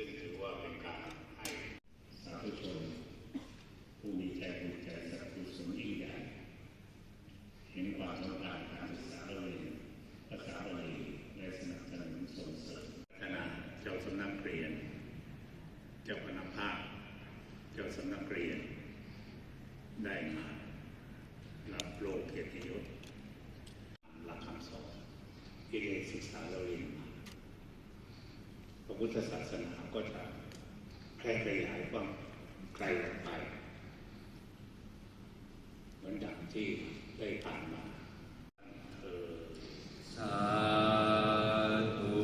ซึ่งถือว่าเป็นการให้สาธุชนผู้มีใจรู้ใจสัตว์ผู้สมิงใหญ่เห็นความสำคัญการศึกษาเรียนภาษาบาลีแลสนับสนุนส่งเสริมขณะเจ้าสำนักเรียน เจ้าคณะภาคเจ้าสำนักเรียน ได้มารับโลกเกียรติยศหลักคำสอนที่เรียนศึกษาเราเรียน ระพุทธศาสนาก็จะแพร่ขยายกว้างไกลออกไป เหมือนดังที่ได้ผ่านมาเออสาธุ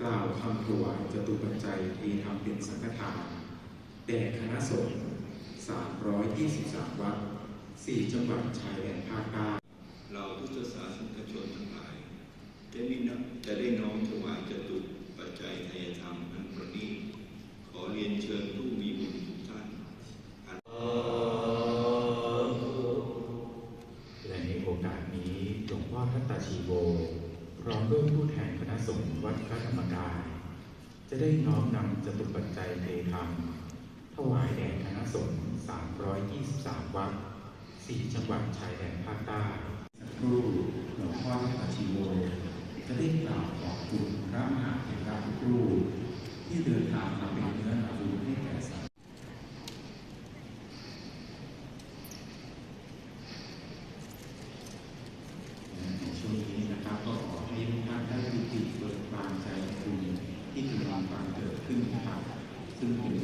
กล่าวคำถวายจตุปัจจัยทีทำเป็นสังฆทานแด่คณะสงฆ์323 วัด 4 จังหวัดชายแดนภาคใต้ เราพุทธศาสนิกชนทั้งหลาย จะได้น้อมถวายจตุปัจจัยไทยธรรมอันประณีตขอเรียนเชิญผู้มีบุญทุกท่านและในโอกาสนี้หลวงพ่อทัตตาชีโวพร้อมด้วยผู้แทนคณะสงฆ์วัดพระธรรมกาย จะได้น้อมนำจตุปัจจัยเทธรรมถวายแด่คณะสงฆ์323 วัด4จังหวัดชายแดนภาคใต้ครูหลวงพ่อพระชีโว จะได้กล่าวขอบคุณพระมหาเถ รูที่เดินทางมาเป็นเนื้อหาบุญให้แก่สัตว์ในช่วงนี้นะครับก็ขอให้ทุกท่านได้ยุติเบิกบานใจคุณที่กำลังฟังเกิดขึ้นนะครับซึ่งเป็น